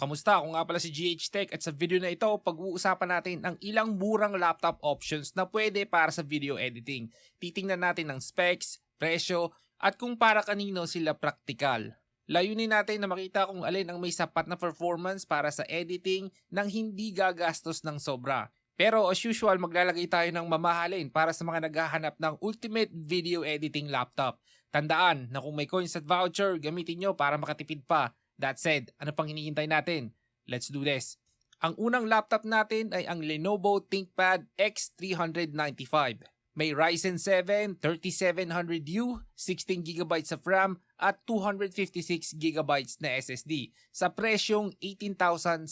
Kamusta? Ako nga pala si GH Tech at sa video na ito, pag-uusapan natin ang ilang murang laptop options na pwede para sa video editing. Titingnan natin ng specs, presyo, at kung para kanino sila praktikal. Layunin natin na makita kung alin ang may sapat na performance para sa editing nang hindi gagastos ng sobra. Pero as usual, maglalagay tayo ng mamahalin para sa mga naghahanap ng ultimate video editing laptop. Tandaan na kung may coins at voucher, gamitin nyo para makatipid pa. That said, ano pang hinihintay natin? Let's do this. Ang unang laptop natin ay ang Lenovo ThinkPad X395. May Ryzen 7 3700U, 16GB of RAM at 256GB na SSD sa presyong 18,730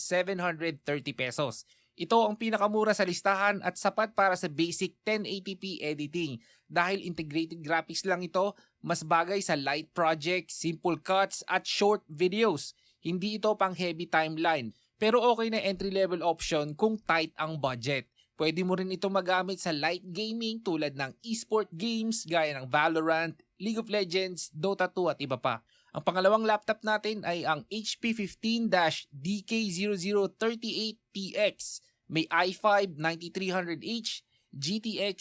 pesos. Ito ang pinakamura sa listahan at sapat para sa basic 1080p editing. Dahil integrated graphics lang ito, mas bagay sa light projects, simple cuts at short videos. Hindi ito pang heavy timeline. Pero okay na entry level option kung tight ang budget. Pwede mo rin ito magamit sa light gaming tulad ng esport games gaya ng Valorant, League of Legends, Dota 2 at iba pa. Ang pangalawang laptop natin ay ang HP 15-DK0038TX. May i5 9300H, GTX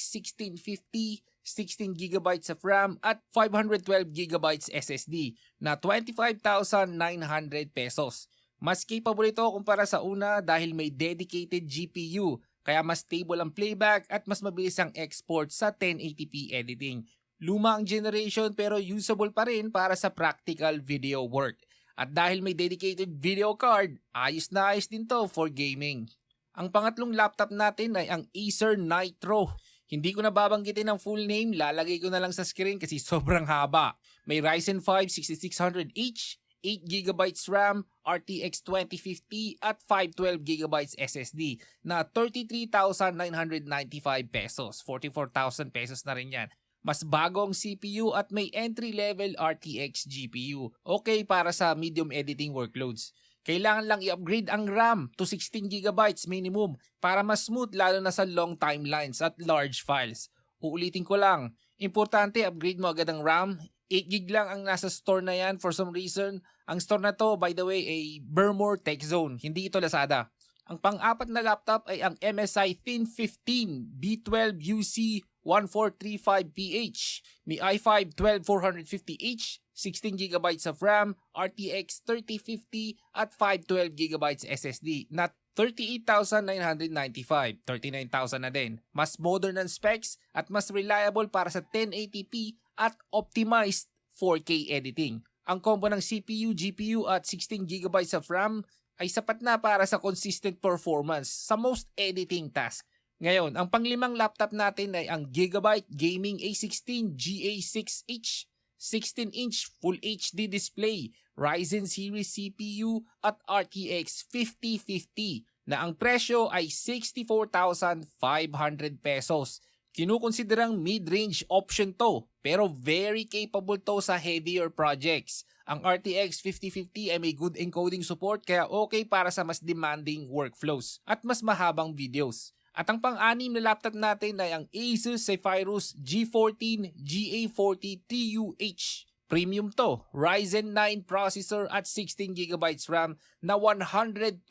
1650, 16GB of RAM at 512GB SSD na 25,900 pesos. Mas capable ito kumpara sa una dahil may dedicated GPU kaya mas stable ang playback at mas mabilis ang export sa 1080p editing. Luma ang generation pero usable pa rin para sa practical video work. At dahil may dedicated video card, ayos na ayos din to for gaming. Ang pangatlong laptop natin ay ang Acer Nitro. Hindi ko na babanggitin ang full name, lalagay ko na lang sa screen kasi sobrang haba. May Ryzen 5 6600H, 8GB RAM, RTX 2050 at 512GB SSD na 33,995 pesos. 44,000 pesos na rin yan. Mas bago ang CPU at may entry-level RTX GPU. Okay para sa medium editing workloads. Kailangan lang i-upgrade ang RAM to 16GB minimum para mas smooth lalo na sa long timelines at large files. Uulitin ko lang, importante upgrade mo agad ang RAM. 8GB lang ang nasa store na yan for some reason. Ang store na to, by the way, ay Burmore Tech Zone. Hindi ito Lazada. Ang pang-apat na laptop ay ang MSI Thin 15 B12UC 1435PH. May i5 12450H, 16GB of RAM, RTX 3050 at 512GB SSD na 38,995, 39,000 na din. Mas modern ang specs at mas reliable para sa 1080p at optimized 4K editing. Ang combo ng CPU, GPU at 16GB of RAM ay sapat na para sa consistent performance sa most editing task. Ngayon, ang panglimang laptop natin ay ang Gigabyte Gaming A16 GA6H 16-inch Full HD display, Ryzen series CPU at RTX 5050 na ang presyo ay 64,500 pesos. Kinukonsiderang mid-range option to pero very capable to sa heavier projects. Ang RTX 5050 ay may good encoding support kaya okay para sa mas demanding workflows at mas mahabang videos. At ang pang-anim na laptop natin ay ang Asus Zephyrus G14 GA40 TUH. Premium to, Ryzen 9 processor at 16GB RAM na 120,000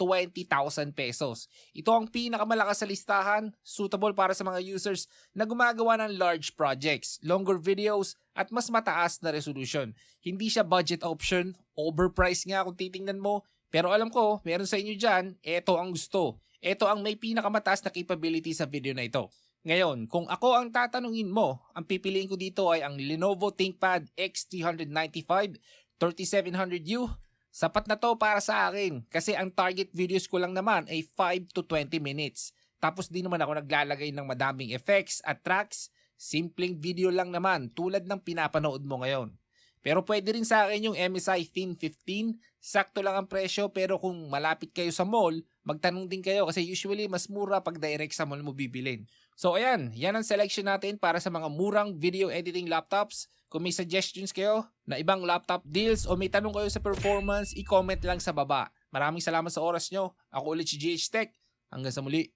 pesos. Ito ang pinakamalakas sa listahan, suitable para sa mga users na gumagawa ng large projects, longer videos, at mas mataas na resolution. Hindi siya budget option, overpriced nga kung titingnan mo, pero alam ko, meron sa inyo dyan, eto ang gusto. Ito ang may pinakamataas na capability sa video na ito. Ngayon, kung ako ang tatanungin mo, ang pipiliin ko dito ay ang Lenovo ThinkPad X395 3700U. Sapat na to para sa akin kasi ang target videos ko lang naman ay 5 to 20 minutes. Tapos di naman ako naglalagay ng madaming effects at tracks. Simpleng video lang naman tulad ng pinapanood mo ngayon. Pero pwede rin sa akin yung MSI Thin 15. Sakto lang ang presyo pero kung malapit kayo sa mall, magtanong din kayo kasi usually mas mura pag direct sa mall mo bibilin. So ayan, yan ang selection natin para sa mga murang video editing laptops. Kung may suggestions kayo na ibang laptop deals o may tanong kayo sa performance, i-comment lang sa baba. Maraming salamat sa oras nyo. Ako ulit si GH Tech. Hanggang sa muli.